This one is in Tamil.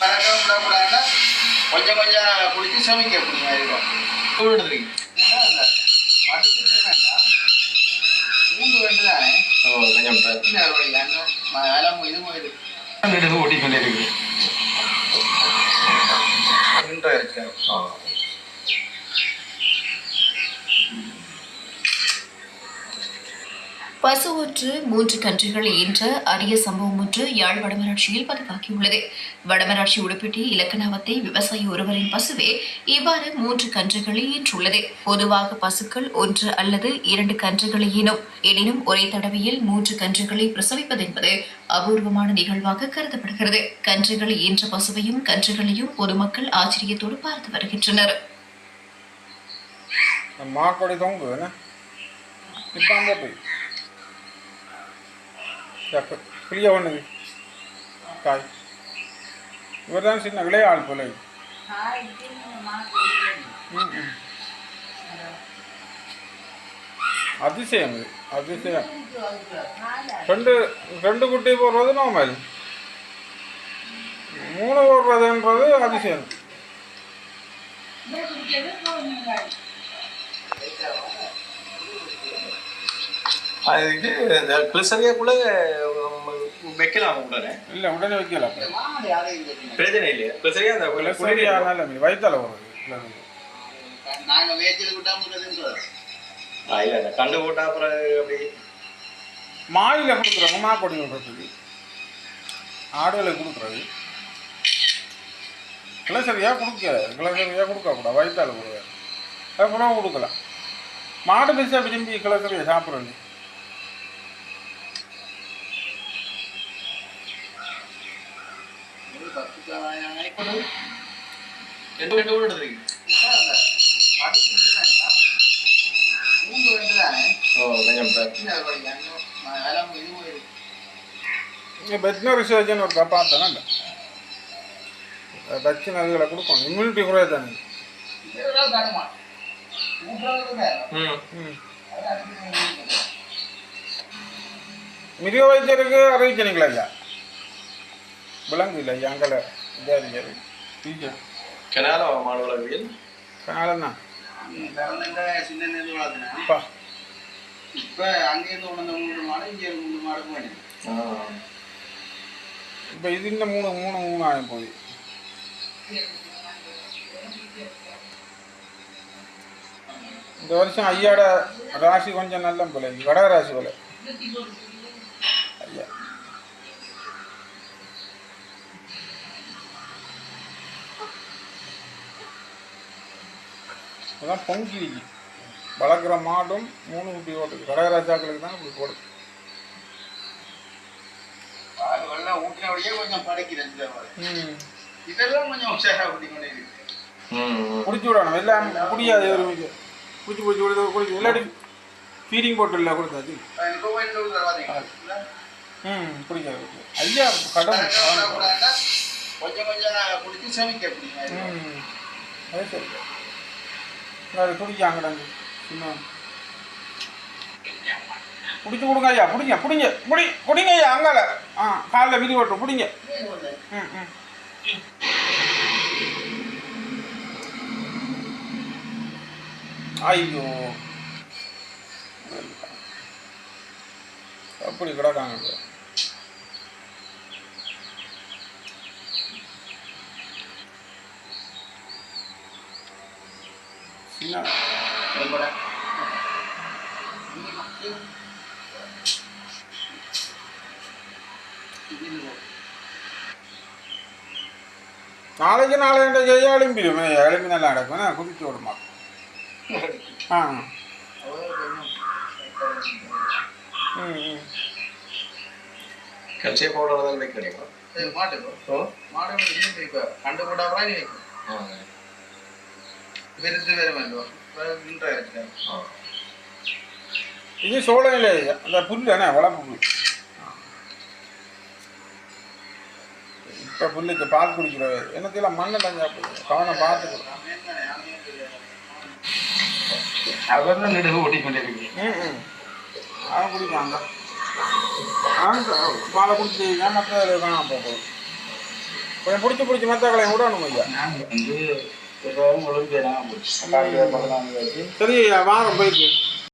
பழக்கம் விடக்கூடாதுன்னா கொஞ்சம் கொஞ்சம் குடிச்சு சமைக்க அப்படிங்க இருக்கும் தூள் எடுத்துருக்கீங்க அடுத்து வேண்டாம் மூன்று வேண்டுதானே ஓ கொஞ்சம் ப- சின்ன வழி அங்கே மலம் இது போயிடுது நெடுகு ஓட்டிக்கொண்டே இருக்கு பசுவற்று பசு ஒன்று மூன்று கன்றுகள் என்ற அரிய சம்பவம் ஒன்று யாழ் வடமராட்சியில் பதிவாகியுள்ளது. வடமராட்சி உடுப்பிட்டி இலக்கணாவத்தை விவசாயி ஒருவரின் பசுவே இவ்வாறு மூன்று கன்றுகளை ஈன்றுள்ளது. பொதுவாக பசுக்கள் ஒன்று அல்லது இரண்டு கன்றுகளை ஈனும். எனினும் ஒரே தடவையில் மூன்று கன்றுகளை பிரசவிப்பது என்பது அபூர்வமான நிகழ்வாக கருதப்படுகிறது. கன்றுகளை ஈன்ற பசுவையும் கன்றுகளையும் பொதுமக்கள் ஆச்சரியத்தோடு பார்த்து வருகின்றனர். மாக்கொடி தொங்கு என்ன? இப்போ போட்டு புளிய ஒன்றுது காய். இவர் தான் சின்ன விளையாள் போல. அதிசயம் இது. அதிசயம். ரெண்டு ரெண்டு குட்டி போடுறது நார்மல் மூணு போடுறதுன்றது அதிசயம். அதுக்கு இந்த கிளிசரியாக்குள்ள வைக்கலாம் உடனே இல்லை உடனே வைக்கல. மாடு அதை பிரச்சனை இல்லையா. கிளிசரியா அந்த குடிநீர் சரியான வயிற்றால போடுறது நாங்கள் விட்டாமல் இல்ல இந்த கண்டு போட்டா அப்புறம் அப்படி. மாயில கொடுக்குறவங்க மாக்கொடி விடுறதுக்கு. ஆடுகளுக்கு கொடுக்குறது. கிளசரியாக கொடுக்க கிளசரியாக கொடுக்கக்கூடாது வயிற்றால கொடுக்க. அப்புறம் கொடுக்கலாம். மாடு பெருசாக விரும்பி கிளசரியை சாப்பிட்றது. கூட அங்கே மலம் இது போயிடுது இங்கே வெட்டினரி சர்ஜன் ஒருக்கா பார்த்தேன்னா இல்லை டச்சின் அதுகளை கொடுக்கணும். இம்யூனிட்டி குறைய தானே. மிருக வைத்தியருக்கு அறிவிச்சனீங்களா இல்லை அங்கே விசாரிச்சாரு டீச்சர் கனால தான் பிறந்த சின்ன அப்பா இப்போ அங்கேருந்து கொண்டு வந்த மூணு மாடு இங்கே மூணு மாடு போயிடுது. இப்போ இது இந்த மூணு மூணு மூணு ஆகும் போய் இந்த வருஷம் ஐயாட ராசி கொஞ்சம் நல்ல போல கடக ராசி போல. ஐயா. அதான் பொங்கிரிக்கு வளர்க்குற மாடும் மூணு குட்டி ஓட்டுது. கடகராஜாக்களுக்கு தான் இப்படி போடுது. இதெல்லாம் குடிச்சு விடணும். எல்லாம் குடியாது ஒரு குடிச்சு குடிச்சு கொடுத்து குடிச்சு இல்லாட்டி ஃபீடிங் போட்டு இல்லை கொடுத்தாச்சு. ம் குடிக்காது. ஐயா கடன் கொஞ்சம் கொஞ்சம் குடிச்சு சமைக்க ம். அது சரி. அது பிடிக்காங்கடாங்க இன்னும் பிடிச்சி கொடுங்க ஐயா பிடிங்க பிடிங்க பிடி பிடிங்க ஐயா அங்கால ஆ காலில் விதி ஓட்டு பிடிங்க. ம் ம். ஐயோ. அப்படி கிடக்காங்க. நாளைக்கு நாளை என்ற ஜெயா எலும்பிடும் எலும்பி நல்லா நடக்கும். நான் குதிச்சு விட மாட்டேன் ஆ. ம் ம் கல்சியம் பவுடர் தான் வைக்கிறீங்களா மாட்டுக்கோ ஓ? மாடு இன்னும் இப்போ இருக்கேன் ஆ இது சோளையில அந்த புல் என்ன வளர்ப்பு புல் இப்போ புல்லுக்கு பால் குடிக்கிறது என்னத்தையெல்லாம் மண்ணெல்லாம் சாப்பிடுது கவனம் பார்த்துக்கணும் அவர் தான் நெடுகு ஓட்டிக்கொண்டே இருக்கு ம் அவன் குடிக்காங்க பாலை குடிச்சு மற்ற காணாம போகும் கொஞ்சம் பிடிச்சி பிடிச்சி மத்தாக்களையும் விடணும் ஐயா இப்போ வந்து ஒரு ஒழுங்கு பதினாலு சரி வாரம் போயிருக்கு